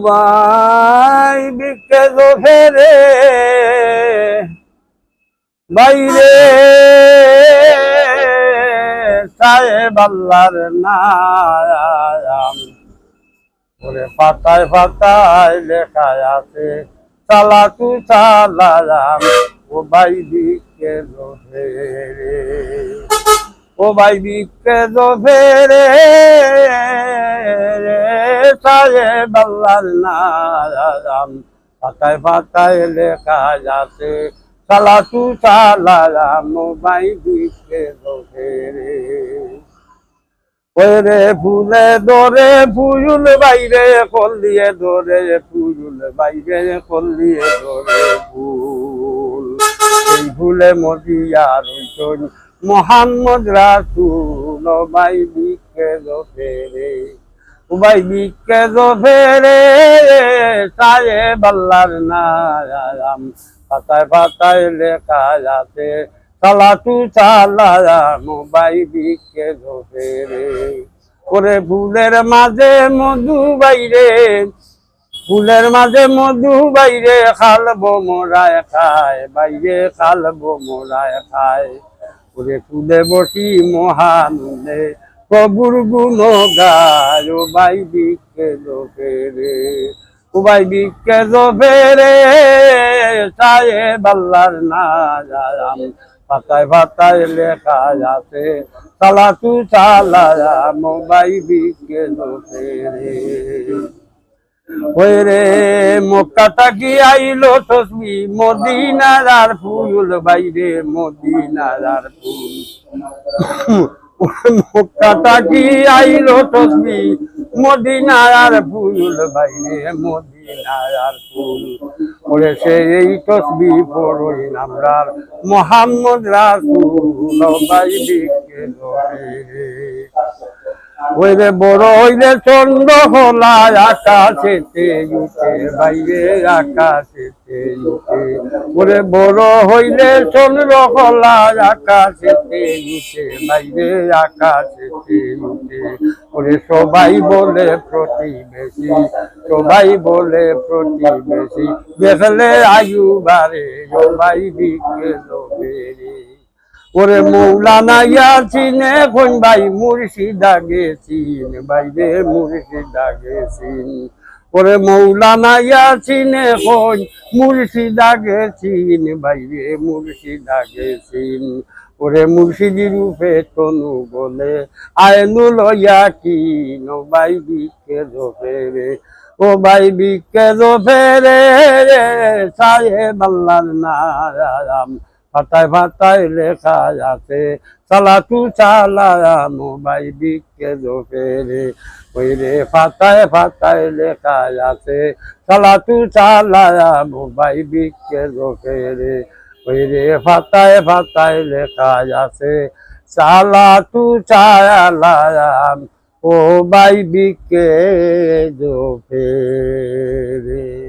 ভাই বিখ্যাত ফেরে বাইরে সাহেব আল্লাহর নাম ওরে পাতায় পাতায় লেখা আছে চালা তু চালাম ও ভাই বিকে ফেরে ও ভাই বিকে ফেরে সাহেব আল্লাহর নাম পাতায় পাতায় লেখা আছে চালা তু চালাম ও ভাই বিকে ফেরে ওরে ফুলে দরে ফুল বাইরে কলিয়ে দরে ফুল বাইরে কলিয়ে দরে ফুল এই ফুলে মদিয়া রইতন মোহাম্মদ রাসুল ভাই বিকে ফেরে। ভাই বিকে ফেরে, সায়ে বাল্লার নাম পাতায় পাতায় লেখা আছে, চালাতু চালা মোবাই বিকে ধরে করে ফুলের মাঝে মধু বাইরে ফুলের মাঝে মধু বাইরে খালবো মোরায় খায় বাইরে খালবো মোরায় খায় ওরে ফুলে বসি মহানন্দে প্রভুর গুণ গায় ও বাই বিকে ধরে ও বাই বিকে ধরে চায়ে বাল্লার না যাম পাতায় পাতায় লেখা আছে চালা তু চালা মোবাই বিকে রে। ওই রে, মক্কাটা কি আইলো মদিনার ফুল বাইরে মদিনার ফুল। মক্কাটা কি আইলো মদিনার ফুল বাইরে মদিনার ফুল। ওরে সে এই তসবি পড়ই মোহাম্মদ রাসুল রে ওই রে বড় হইলে চন্দ্র উঠে বাইরে উঠে। ওরে বড় হইলে চন্দ্র উঠে বাইরে উঠে। ওরে সবাই বলে প্রতিবেশী, সবাই বলে প্রতিবেশী। দেখলে আয়ু বারে সবাই বিকে লোকেরে ওরে মৌলানা ইয়াসিনে কোন ভাই মুর্শিদা গেছিন বাইরে মুর্শিদা গেছিন ওরে মৌলানা ইয়াসিনে কোন মুর্শিদা গেছিন বাইরে মুর্শিদা গেছিন ওরে মুর্শিদি রূপে তনু বলে আয়নুল ইয়াকিন ও ভাই বিকে ফেরে ও ভাই বিকে ফেরে সাহেব আল্লাহর নারাম। পাতায় পাতায় লেখা আছে চালাতু চালাম ভাই বিকে ফেরে ওই রে পাতায় পাতায় লেখা আছে চালাতু চালাম ভাই বিকে ফেরে ওই রে পাতায় পাতায় লেখা আছে চালাতু চালাম ও ভাই বিকে ফেরে